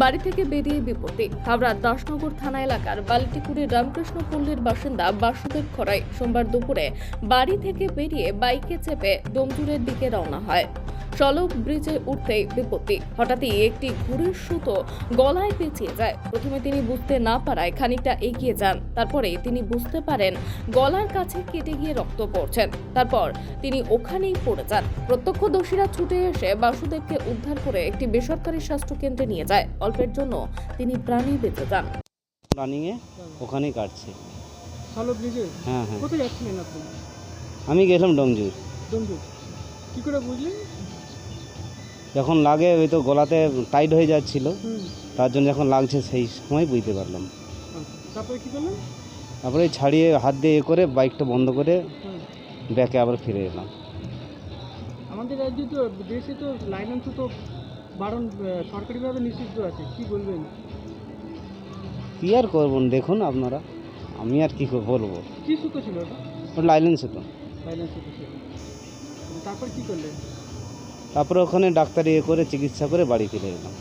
বাড়ি থেকে বেরিয়ে বিপত্তি। হাওড়ার দাসনগর থানা এলাকার বালিটিকুড়ি রামকৃষ্ণ পল্লীর বাসিন্দা বাসুদেব খরাই সোমবার দুপুরে বাড়ি থেকে বেরিয়ে বাইকে চেপে ডোমজুরের দিকে রওনা হয়। সলক ব্রিজে উঠতেই বিপত্তি। হঠাৎই একটি ঘুড়ির সুতো গলায় পেঁচিয়ে যায়। প্রথমে তিনি বুঝতে না পারায় খানিকটা এগিয়ে যান। তারপরে তিনি বুঝতে পারেন গলার কাছে কেটে গিয়ে রক্ত পড়ছেন তারপর তিনি ওখানেই পড়ে যান। প্রত্যক্ষদর্শীরা ছুটে এসে বাসুদেবকে উদ্ধার করে একটি বেসরকারি স্বাস্থ্যকেন্দ্রে নিয়ে যায়। অল্পের জন্য তিনি প্রাণী বেঁচে যান। রানিংয়ে ওখানেই কাটছে। ব্রিজে? হ্যাঁ হ্যাঁ। কোথায় যাচ্ছিলেন আপনি? আমি গেলাম ডোমজুর। দন্দু কি করে বুঝলেন? যখন লাগে ওই তো গলাতে টাইট হয়ে যাচ্ছিল তার জন্য যখন লাগছে সেই সময় বুঝতে পারলাম। আচ্ছা। তারপরে কি করলেন? তারপরে ছাড়িয়ে হাত দিয়ে এ করে বাইকটা বন্ধ করে ব্যাকে আবার ফিরে এলাম। আমাদের রাজ্যে তো দেশে তো লাইসেন্স তো বারণ সরকারিভাবে নিষিদ্ধ আছে কি বলবেন? কী আর করবেন দেখুন আপনারা আমি আর কী বলব। কি সুতো ছিল ওটা? লাইলেন্স তো লাইসেন্স সুতো ছিল। তারপর কি করলেন? তারপরে ওখানে ডাক্তার ইয়ে করে চিকিৎসা করে বাড়ি ফিরে এলাম।